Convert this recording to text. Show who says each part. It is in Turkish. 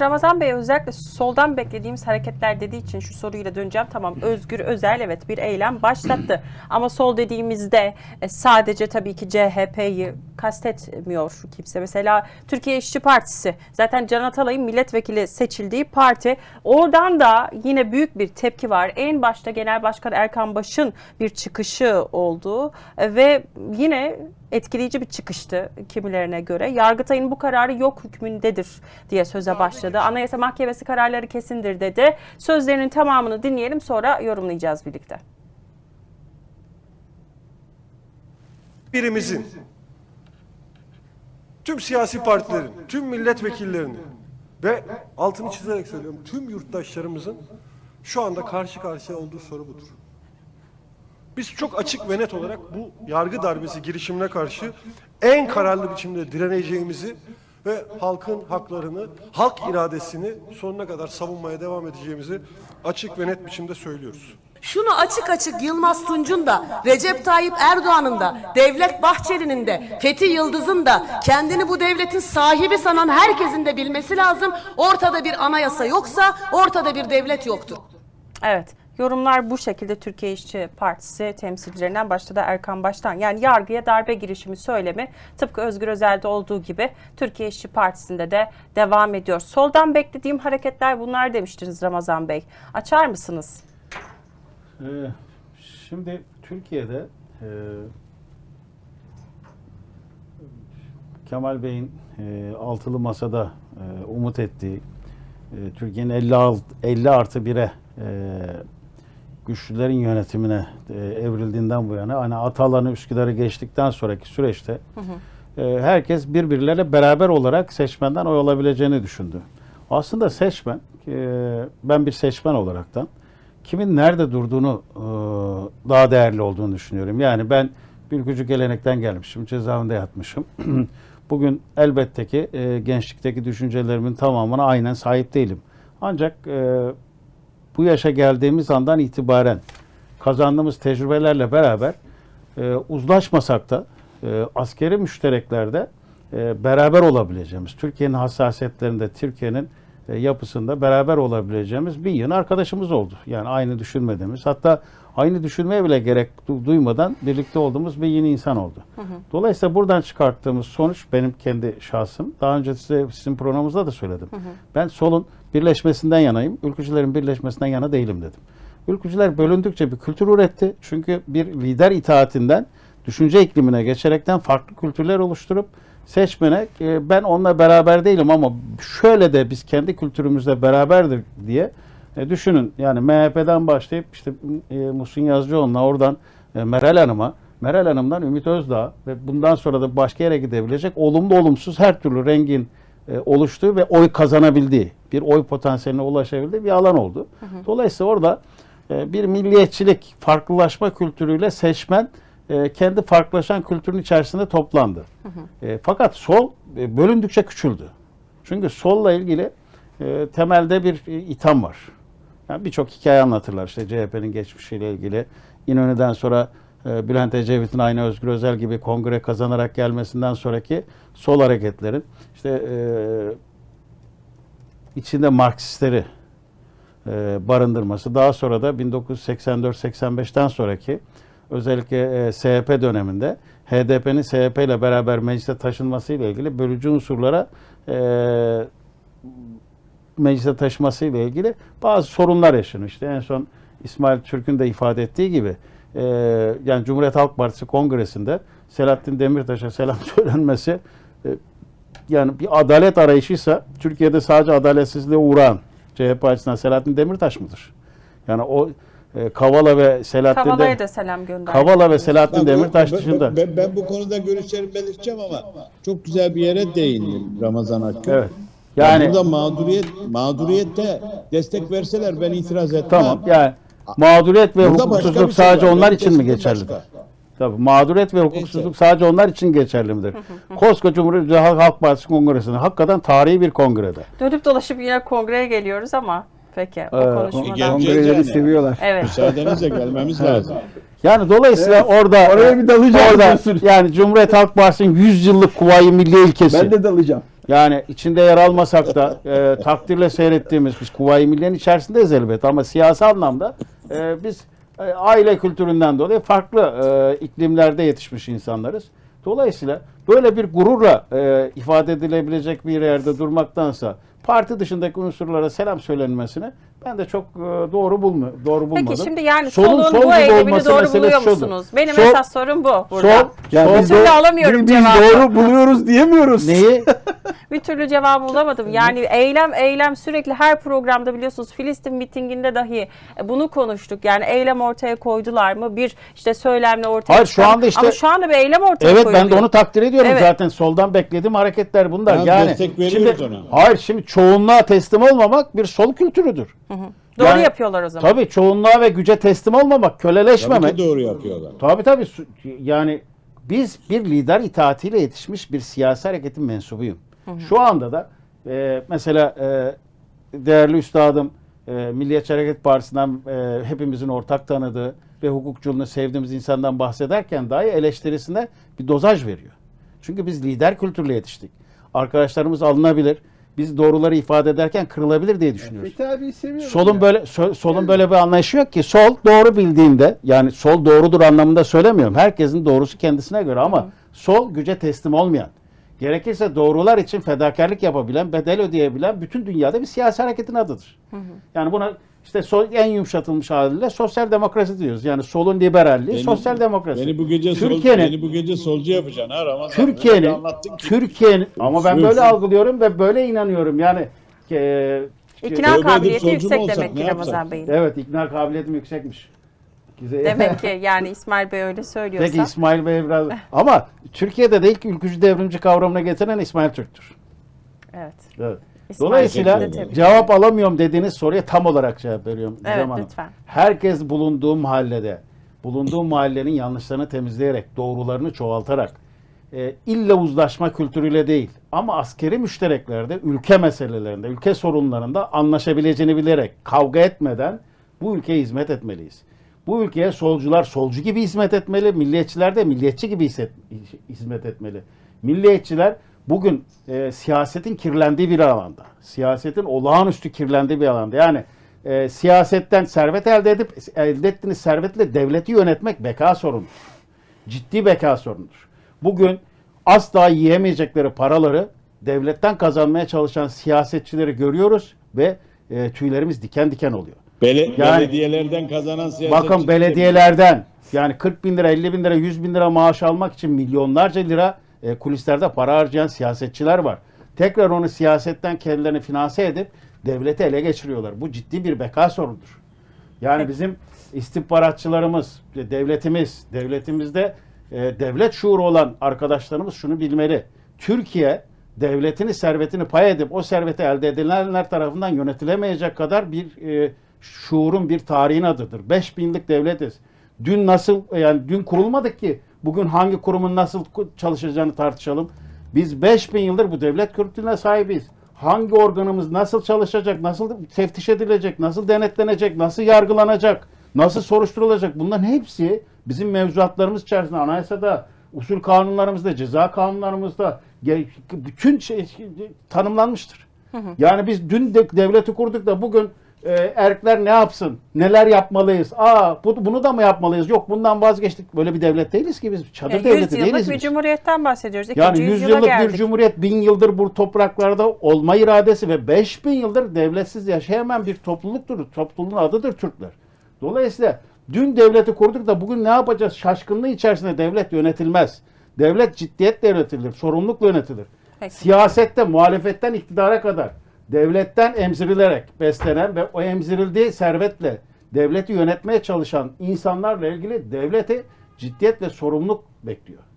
Speaker 1: Ramazan Bey özellikle soldan beklediğimiz hareketler dediği için şu soruyla döneceğim. Tamam Özgür Özel evet bir eylem başlattı. Ama sol dediğimizde e, sadece tabii ki CHP'yi kastetmiyor kimse. Mesela Türkiye İşçi Partisi zaten Can Atalay'ın milletvekili seçildiği parti. Oradan da yine büyük bir tepki var. En başta Genel Başkan Erkan Baş'ın bir çıkışı oldu E, ve yine etkileyici bir çıkıştı kimilerine göre. Yargıtay'ın bu kararı yok hükmündedir diye söze başladı. Anayasa Mahkemesi kararları kesindir dedi. Sözlerinin tamamını dinleyelim sonra yorumlayacağız birlikte.
Speaker 2: birimizin, tüm siyasi partilerin, tüm milletvekillerinin ve altını çizerek söylüyorum tüm yurttaşlarımızın şu anda karşı karşıya olduğu soru budur. Biz çok açık ve net olarak bu yargı darbesi girişimine karşı en kararlı biçimde direneceğimizi ve halkın haklarını, halk iradesini sonuna kadar savunmaya devam edeceğimizi açık ve net biçimde söylüyoruz.
Speaker 3: Şunu açık açık Yılmaz Tunç'un da, Recep Tayyip Erdoğan'ın da, Devlet Bahçeli'nin de, Fethi Yıldız'ın da kendini bu devletin sahibi sanan herkesin de bilmesi lazım. Ortada bir anayasa yoksa ortada bir devlet yoktur.
Speaker 1: Evet. Yorumlar bu şekilde Türkiye İşçi Partisi temsilcilerinden başta da Erkan Baş'tan. Yani yargıya darbe girişimi söylemi tıpkı Özgür Özel'de olduğu gibi Türkiye İşçi Partisi'nde de devam ediyor. Soldan beklediğim hareketler bunlar demiştiniz Ramazan Bey. Açar mısınız?
Speaker 4: Ee, Şimdi Türkiye'de e, Kemal Bey'in e, altılı masada e, umut ettiği Türkiye'nin 50, alt- 50 artı 1'e e, güçlülerin yönetimine e, evrildiğinden bu yana hani Atalan'ı Üsküdar'ı geçtikten sonraki süreçte e, herkes birbirleriyle beraber olarak seçmenden oy alabileceğini düşündü. Aslında seçmen, e, ben bir seçmen olaraktan kimin nerede durduğunu e, daha değerli olduğunu düşünüyorum. Yani ben bir ülkücü gelenekten gelmişim, cezaevinde yatmışım. Bugün elbette ki e, gençlikteki düşüncelerimin tamamına aynen sahip değilim. Ancak e, bu yaşa geldiğimiz andan itibaren kazandığımız tecrübelerle beraber e, uzlaşmasak da e, askeri müştereklerde e, beraber olabileceğimiz, Türkiye'nin hassasiyetlerinde, Türkiye'nin e, yapısında beraber olabileceğimiz bir yığın arkadaşımız oldu. Yani aynı düşünmediğimiz, hatta aynı düşünmeye bile gerek du- duymadan birlikte olduğumuz bir yeni insan oldu. Dolayısıyla buradan çıkarttığımız sonuç benim kendi şahsım. Daha önce size sizin programınızda da söyledim. Ben solun birleşmesinden yanayım, ülkücülerin birleşmesinden yana değilim dedim. Ülkücüler bölündükçe bir kültür üretti. Çünkü bir lider itaatinden düşünce iklimine geçerekten farklı kültürler oluşturup seçmene e, ben onunla beraber değilim ama şöyle de biz kendi kültürümüzle beraberdir diye e, düşünün. Yani MHP'den başlayıp işte e, Muhsin Yazıcıoğlu'na oradan Meral Hanım'a Meral Hanım'dan Ümit Özdağ ve bundan sonra da başka yere gidebilecek olumlu olumsuz her türlü rengin oluştuğu ve oy kazanabildiği, bir oy potansiyeline ulaşabildiği bir alan oldu. Dolayısıyla orada e, bir milliyetçilik, farklılaşma kültürüyle seçmen e, kendi farklılaşan kültürün içerisinde toplandı. E, fakat sol e, bölündükçe küçüldü. Çünkü solla ilgili e, temelde bir e, itham var. Yani birçok hikaye anlatırlar işte CHP'nin geçmişiyle ilgili. İnönü'den sonra e, Bülent Ecevit'in aynı Özgür Özel gibi kongre kazanarak gelmesinden sonraki sol hareketlerin işte e, içinde Marksistleri e, barındırması. Daha sonra da 1984-85'ten sonraki özellikle e, SHP döneminde HDP'nin SHP ile beraber meclise taşınması ile ilgili bölücü unsurlara meclise taşıması ile ilgili bazı sorunlar yaşanmıştı. En son İsmail Türk'ün de ifade ettiği gibi e, yani Cumhuriyet Halk Partisi kongresinde Selahattin Demirtaş'a selam söylenmesi e, yani bir adalet arayışıysa Türkiye'de sadece adaletsizliğe uğrayan CHP açısından Selahattin Demirtaş mıdır? Yani o e, Kavala ve Selahattin
Speaker 1: Kavala'ya
Speaker 4: Dem-
Speaker 1: da selam gönderdi.
Speaker 4: Kavala ve Selahattin
Speaker 5: Ben
Speaker 4: Demirtaş
Speaker 5: ben-
Speaker 4: dışında.
Speaker 5: Ben, ben bu konuda görüşlerimi belirteceğim ama çok güzel bir yere değindin Ramazan Akgül.
Speaker 4: Evet.
Speaker 5: Yani
Speaker 4: Yani
Speaker 5: burada mağduriyet mağduriyette destek verseler ben itiraz etmem.
Speaker 4: tamam yani mağduriyet ve
Speaker 5: Burada
Speaker 4: hukuksuzluk
Speaker 5: şey
Speaker 4: sadece
Speaker 5: var.
Speaker 4: onlar için mi
Speaker 5: başka.
Speaker 4: Tabii mağduriyet ve hukuksuzluk sadece onlar için geçerli midir? Koskoca Cumhuriyet Halk Partisi Kongresinde hakikaten tarihi bir kongrede.
Speaker 1: Dönüp dolaşıp yine kongreye geliyoruz ama peki o
Speaker 4: Ee,
Speaker 1: konuşmadan.
Speaker 6: Kongreleri
Speaker 5: yani.
Speaker 6: seviyorlar.
Speaker 1: Evet.
Speaker 5: Müsaadenizle gelmemiz lazım.
Speaker 4: Yani dolayısıyla orada
Speaker 6: oraya bir dalacağım
Speaker 4: orada
Speaker 6: diyorsun.
Speaker 4: yani Cumhuriyet Halk Partisi'nin 100 yıllık kuvayi milli ilkesi.
Speaker 6: Ben de dalacağım.
Speaker 4: Yani içinde yer almasak da e, takdirle seyrettiğimiz biz Kuvayi Milliye'nin içerisindeyiz elbet ama siyasi anlamda e, biz e, aile kültüründen dolayı farklı e, iklimlerde yetişmiş insanlarız. Dolayısıyla böyle bir gururla e, ifade edilebilecek bir yerde durmaktansa parti dışındaki unsurlara selam söylenmesini ben de çok e, doğru bulmu doğru bulmadım.
Speaker 1: Peki şimdi yani
Speaker 4: Solun
Speaker 1: solun,
Speaker 4: sol
Speaker 1: bu eylemini doğru buluyor
Speaker 4: şudur.
Speaker 1: musunuz? Benim
Speaker 4: Sol-
Speaker 1: esas sorum bu burada.
Speaker 4: Sol,
Speaker 6: Yani
Speaker 4: sol-
Speaker 6: biz, doğru-
Speaker 1: alamıyorum
Speaker 6: biz
Speaker 1: cevabı.
Speaker 6: doğru buluyoruz diyemiyoruz.
Speaker 4: neyi?
Speaker 1: Bir türlü cevabı bulamadım. Yani eylem eylem sürekli her programda biliyorsunuz Filistin mitinginde dahi e, bunu konuştuk. Yani eylem ortaya koydular mı? Bir işte söylemle ortaya
Speaker 4: Hayır, şu anda işte-
Speaker 1: Ama şu anda bir eylem ortaya
Speaker 4: Evet
Speaker 1: koyuluyor.
Speaker 4: ben de onu takdir ediyorum
Speaker 1: Evet.
Speaker 4: zaten soldan beklediğim hareketler bunlar.
Speaker 5: Tamam,
Speaker 4: yani
Speaker 5: destek veriyoruz
Speaker 4: şimdi,
Speaker 5: ona.
Speaker 4: Hayır şimdi çoğunluğa teslim olmamak bir sol kültürüdür.
Speaker 1: Doğru
Speaker 4: Yani-
Speaker 1: yapıyorlar o
Speaker 4: biz bir lider itaatiyle yetişmiş bir siyasi hareketin mensubuyum. Şu anda da e, mesela e, değerli üstadım e, Milliyetçi Hareket Partisi'nden e, hepimizin ortak tanıdığı ve hukukçuluğunu sevdiğimiz insandan bahsederken dahi eleştirisine bir dozaj veriyor. Çünkü biz lider kültürle yetiştik. Arkadaşlarımız alınabilir. Biz doğruları ifade ederken kırılabilir diye düşünüyoruz.
Speaker 6: Fethi abiyi seviyorum.
Speaker 4: Solun
Speaker 6: ya.
Speaker 4: böyle so- solun böyle bir anlayışı yok ki. Sol doğru bildiğinde yani sol doğrudur anlamında söylemiyorum. Herkesin doğrusu kendisine göre ama sol güce teslim olmayan, gerekirse doğrular için fedakarlık yapabilen, bedel ödeyebilen bütün dünyada bir siyasi hareketin adıdır. Yani buna işte sol, en yumuşatılmış haliyle sosyal demokrasi diyoruz. Yani solun liberalliği,
Speaker 5: Beni-
Speaker 4: sosyal demokrasi.
Speaker 5: Beni bu gece
Speaker 4: Türkiye'nin
Speaker 5: beni bu gece solcu yapacaksın ha Ramazan.
Speaker 4: Türkiye'nin. Türkiye'nin ama ben böyle algılıyorum ve böyle inanıyorum. Yani e,
Speaker 1: İkna kabiliyeti yüksek
Speaker 5: olsak,
Speaker 1: demek ki? Ramazan Bey'in.
Speaker 4: evet ikna kabiliyetim yüksekmiş. Güzel.
Speaker 1: Demek ki yani İsmail Bey öyle söylüyorsa.
Speaker 4: Peki İsmail Bey biraz... Ama Türkiye'de de ilk ülkücü devrimci kavramına getiren İsmail Türk'tür.
Speaker 1: Evet.
Speaker 4: Evet.
Speaker 1: İsmail
Speaker 4: Dolayısıyla
Speaker 1: tebrik
Speaker 4: cevap alamıyorum dediğiniz soruya tam olarak cevap veriyorum.
Speaker 1: Evet,
Speaker 4: Gizem Hanım.
Speaker 1: lütfen.
Speaker 4: Herkes bulunduğu mahallede, bulunduğu mahallenin yanlışlarını temizleyerek, doğrularını çoğaltarak, e, illa uzlaşma kültürüyle değil ama askeri müştereklerde, ülke meselelerinde, ülke sorunlarında anlaşabileceğini bilerek, kavga etmeden bu ülkeye hizmet etmeliyiz. Bu ülkeye solcular solcu gibi hizmet etmeli, milliyetçiler de milliyetçi gibi hizmet etmeli. Milliyetçiler bugün e, siyasetin kirlendiği bir alanda, siyasetin olağanüstü kirlendiği bir alanda. Yani e, siyasetten servet elde edip elde ettiğiniz servetle devleti yönetmek beka sorunudur. Ciddi beka sorunudur. Bugün asla yiyemeyecekleri paraları devletten kazanmaya çalışan siyasetçileri görüyoruz ve e, tüylerimiz diken diken oluyor.
Speaker 5: Bele-
Speaker 4: Yani-
Speaker 5: belediyelerden kazanan siyasetçi.
Speaker 4: Bakın belediyelerden yani 40 bin lira, 50 bin lira, 100 bin lira maaş almak için milyonlarca lira e, kulislerde para harcayan siyasetçiler var. Tekrar onu siyasetten kendilerini finanse edip devleti ele geçiriyorlar. Bu ciddi bir beka sorunudur. Yani bizim istihbaratçılarımız, devletimiz, devletimizde e, devlet şuuru olan arkadaşlarımız şunu bilmeli. Türkiye devletini, servetini pay edip o serveti elde edilenler tarafından yönetilemeyecek kadar bir e, şuurun, bir tarihin adıdır. 5 binlik devletiz. Dün nasıl, yani dün kurulmadık ki bugün hangi kurumun nasıl çalışacağını tartışalım. Biz 5000 yıldır bu devlet kültürüne sahibiz. Hangi organımız nasıl çalışacak, nasıl teftiş edilecek, nasıl denetlenecek, nasıl yargılanacak, nasıl soruşturulacak bunların hepsi bizim mevzuatlarımız içerisinde anayasada, usul kanunlarımızda, ceza kanunlarımızda bütün şey tanımlanmıştır. Yani biz dün de devleti kurduk da bugün e, erkler ne yapsın? Neler yapmalıyız? Aa bu, bunu da mı yapmalıyız? Yok bundan vazgeçtik. Böyle bir devlet değiliz ki biz. Çadır
Speaker 1: Yani
Speaker 4: devleti
Speaker 1: 100
Speaker 4: değiliz
Speaker 1: yıllık bir
Speaker 4: biz.
Speaker 1: cumhuriyetten bahsediyoruz. İkinci
Speaker 4: Yani 100
Speaker 1: yüzyıla
Speaker 4: yıllık
Speaker 1: geldik.
Speaker 4: bir cumhuriyet, bin yıldır bu topraklarda olma iradesi ve 5000 yıldır devletsiz yaşayamayan bir topluluktur. Topluluğun adıdır Türkler. Dolayısıyla dün devleti kurduk da bugün ne yapacağız? Şaşkınlığı içerisinde devlet yönetilmez. Devlet ciddiyetle yönetilir, sorumlulukla yönetilir.
Speaker 1: Peki.
Speaker 4: Siyasette, muhalefetten iktidara kadar devletten emzirilerek beslenen ve o emzirildiği servetle devleti yönetmeye çalışan insanlarla ilgili devleti ciddiyet ve sorumluluk bekliyor.